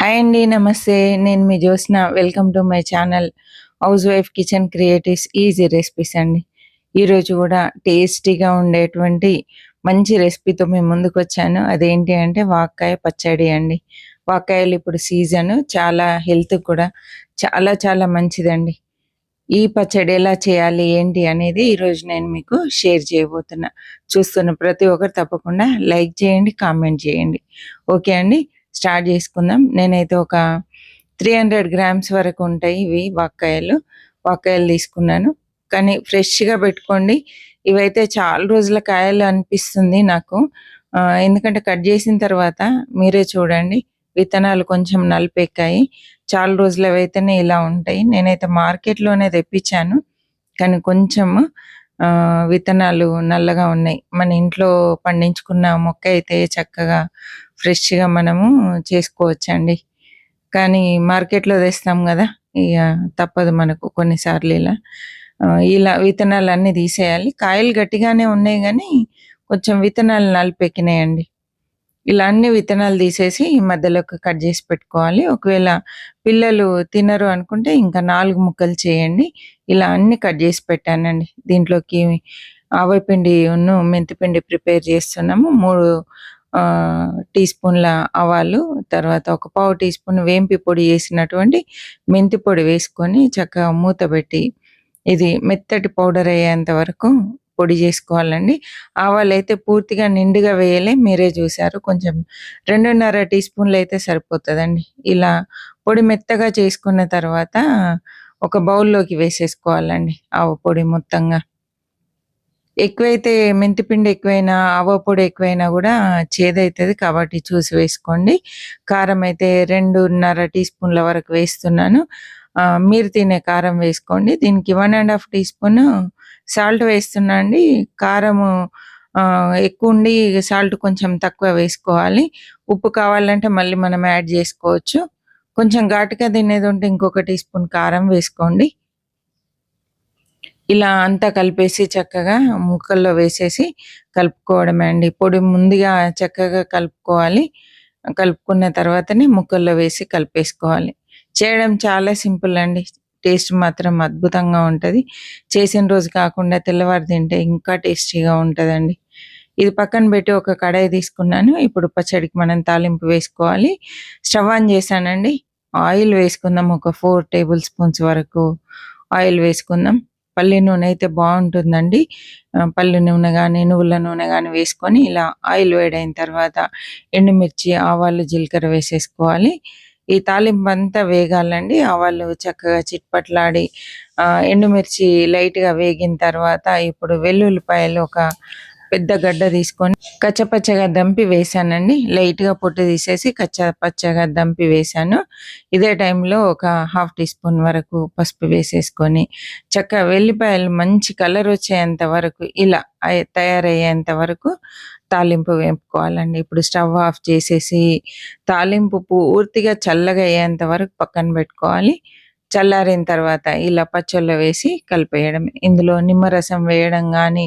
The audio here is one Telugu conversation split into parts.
హాయ్ అండి నమస్తే. నేను మీ Jyotsna. Welcome to my channel house wife kitchen creatives. Easy recipes అండి. ఈరోజు కూడా టేస్టీగా ఉండేటువంటి మంచి రెసిపీతో మేము ముందుకు వచ్చాను. అదేంటి అంటే వాక్కాయ పచ్చడి అండి. వాక్కాయలు ఇప్పుడు సీజన్. చాలా హెల్త్ కూడా చాలా చాలా మంచిదండి. ఈ పచ్చడి ఎలా చేయాలి ఏంటి అనేది ఈరోజు నేను మీకు షేర్ చేయబోతున్నా. చూస్తున్న ప్రతి ఒక్కరు తప్పకుండా లైక్ చేయండి కామెంట్ చేయండి. ఓకే అండి స్టార్ట్ చేసుకుందాం. నేనైతే ఒక త్రీ హండ్రెడ్ గ్రామ్స్ వరకు ఉంటాయి ఇవి వాక్కాయలు. వాక్కాయలు తీసుకున్నాను. కానీ ఫ్రెష్గా పెట్టుకోండి. ఇవైతే చాలా రోజుల కాయలు అనిపిస్తుంది నాకు. ఎందుకంటే కట్ చేసిన తర్వాత మీరే చూడండి. విత్తనాలు కొంచెం నలిపెక్కాయి. చాలా రోజులు అవైతేనే ఇలా ఉంటాయి. నేనైతే మార్కెట్లోనే తెప్పించాను. కానీ కొంచెం విత్తనాలు నల్లగా ఉన్నాయి. మన ఇంట్లో పండించుకున్న మొక్క అయితే చక్కగా ఫ్రెష్గా మనము చేసుకోవచ్చండి. కానీ మార్కెట్లో తెస్తాం కదా. ఇక తప్పదు మనకు కొన్నిసార్లు ఇలా. ఇలా విత్తనాలు అన్నీ తీసేయాలి. కాయలు గట్టిగానే ఉన్నాయి కానీ కొంచెం విత్తనాలు నలిపెక్కినాయండి. ఇలా అన్ని విత్తనాలు తీసేసి మధ్యలోకి కట్ చేసి పెట్టుకోవాలి. ఒకవేళ పిల్లలు తినరు అనుకుంటే ఇంకా నాలుగు ముక్కలు చేయండి. ఇలా అన్ని కట్ చేసి పెట్టానండి. దీంట్లోకి ఆవపిండి ఉన్ను మెంతిపిండి ప్రిపేర్ చేస్తున్నాము. మూడు ఆ, టీ స్పూన్ల ఆవాలు తర్వాత ఒక పావు టీ స్పూన్ వేంపి పొడి వేసినటువంటి మెంతి పొడి వేసుకొని చక్కగా మూత పెట్టి ఇది మెత్తటి పౌడర్ అయ్యేంత వరకు పొడి చేసుకోవాలండి. ఆవాలు అయితే పూర్తిగా నిండుగా వేయలే. మీరే చూసారు. కొంచెం రెండున్నర టీ స్పూన్లు అయితే సరిపోతుందండి. ఇలా పొడి మెత్తగా చేసుకున్న తర్వాత ఒక బౌల్లోకి వేసేసుకోవాలండి ఆవ పొడి మొత్తంగా. ఎక్కువైతే మెంతిపిండి ఎక్కువైనా ఆవ పొడి ఎక్కువైనా కూడా చేదవుతుంది కాబట్టి చూసి వేసుకోండి. కారం అయితే రెండున్నర టీ స్పూన్ల వరకు వేస్తున్నాను. మీరు తినే కారం వేసుకోండి. దీనికి one and half teaspoon salt వేస్తున్నా అండి. కారము ఎక్కువ ఉండి సాల్ట్ కొంచెం తక్కువ వేసుకోవాలి. ఉప్పు కావాలంటే మళ్ళీ మనం యాడ్ చేసుకోవచ్చు. కొంచెం ఘాటుగా తినేది ఉంటే ఇంకొక టీ స్పూన్ కారం వేసుకోండి. ఇలా అంతా కలిపేసి చక్కగా ముక్కల్లో వేసేసి కలుపుకోవడమే అండి. పొడి ముందుగా చక్కగా కలుపుకోవాలి. కలుపుకున్న తర్వాతనే ముక్కల్లో వేసి కలిపేసుకోవాలి. చేయడం చాలా సింపుల్ అండి. టేస్ట్ మాత్రం అద్భుతంగా ఉంటుంది. చేసిన రోజు కాకుండా తెల్లవారు తింటే ఇంకా టేస్టీగా ఉంటుందండి. ఇది పక్కన పెట్టి ఒక కడాయి తీసుకున్నాను. ఇప్పుడు పచ్చడికి మనం తాలింపు వేసుకోవాలి. స్టవ్ ఆన్ చేశానండి. ఆయిల్ వేసుకుందాం. ఒక ఫోర్ టేబుల్ స్పూన్స్ వరకు ఆయిల్ వేసుకుందాం. పల్లి నూనె అయితే బాగుంటుందండి. పల్లి నూనె కానీ నువ్వుల నూనె కానీ వేసుకొని ఇలా ఆయిల్ వేడైన తర్వాత ఎండుమిర్చి ఆవాలు జీలకర్ర వేసేసుకోవాలి. ఈ తాలింపు అంతా వేగాలండి ఆవాలు చక్కగా చిట్పట్లాడి ఆ, ఎండుమిర్చి లైట్గా వేగిన తర్వాత ఇప్పుడు వెల్లుల్లిపాయలు ఒక పెద్ద గడ్డ తీసుకొని కచ్చపచ్చగా దంపి వేసానండి లైట్గా పొట్టు తీసేసి కచ్చపచ్చగా దంపి వేసాను ఇదే టైంలో ఒక హాఫ్ టీ స్పూన్ వరకు పసుపు వేసేసుకొని చక్కగా వెల్లిపాయలు మంచి కలర్ వచ్చేంత వరకు ఇలా తయారయ్యేంత వరకు తాలింపు వేపుకోవాలండి. ఇప్పుడు స్టవ్ ఆఫ్ చేసేసి తాలింపు పూర్తిగా చల్లగా అయ్యేంత వరకు పక్కన పెట్టుకోవాలి. చల్లారిన తర్వాత ఇలా పచ్చళ్ళు వేసి కలిపేయడం. ఇందులో నిమ్మరసం వేయడం కానీ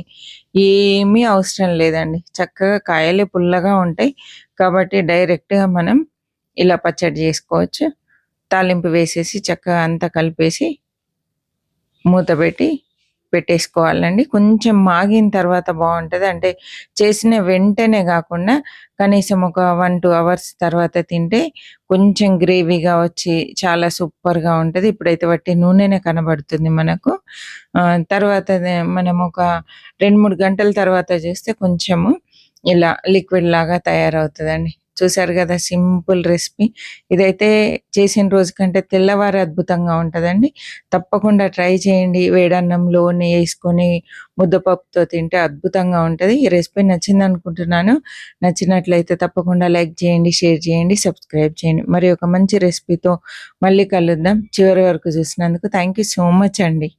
ఏమీ అవసరం లేదండి. చక్కగా కాయలే పుల్లగా ఉంటాయి కాబట్టి డైరెక్ట్గా మనం ఇలా పచ్చడి చేసుకోవచ్చు. తాలింపు వేసేసి చక్కగా అంతా కలిపేసి మూత పెట్టి పెట్టేసుకోవాలండి. కొంచెం మాగిన తర్వాత బాగుంటుంది. అంటే చేసిన వెంటనే కాకుండా కనీసం ఒక వన్ టూ అవర్స్ తర్వాత తింటే కొంచెం గ్రేవీగా వచ్చి చాలా సూపర్గా ఉంటుంది. ఇప్పుడైతే వట్టి నూనెనే కనబడుతుంది మనకు. ఆ, తర్వాత మనం ఒక రెండు మూడు గంటల తర్వాత చేస్తే కొంచెము ఇలా లిక్విడ్ లాగా తయారవుతుందండి. చూసారు కదా సింపుల్ రెసిపీ. ఇదైతే చేసిన రోజు కంటే తెల్లవారు అద్భుతంగా ఉంటుందండి. తప్పకుండా ట్రై చేయండి. వేడన్నంలో నెయ్యి వేసుకొని ముద్దపప్పుతో తింటే అద్భుతంగా ఉంటుంది. ఈ రెసిపీ నచ్చింది అనుకుంటున్నాను నచ్చినట్లయితే తప్పకుండా లైక్ చేయండి షేర్ చేయండి సబ్స్క్రైబ్ చేయండి. మరి ఒక మంచి రెసిపీతో మళ్ళీ కలుద్దాం. చివరి వరకు చూసినందుకు థ్యాంక్ యూ సో మచ్ అండి.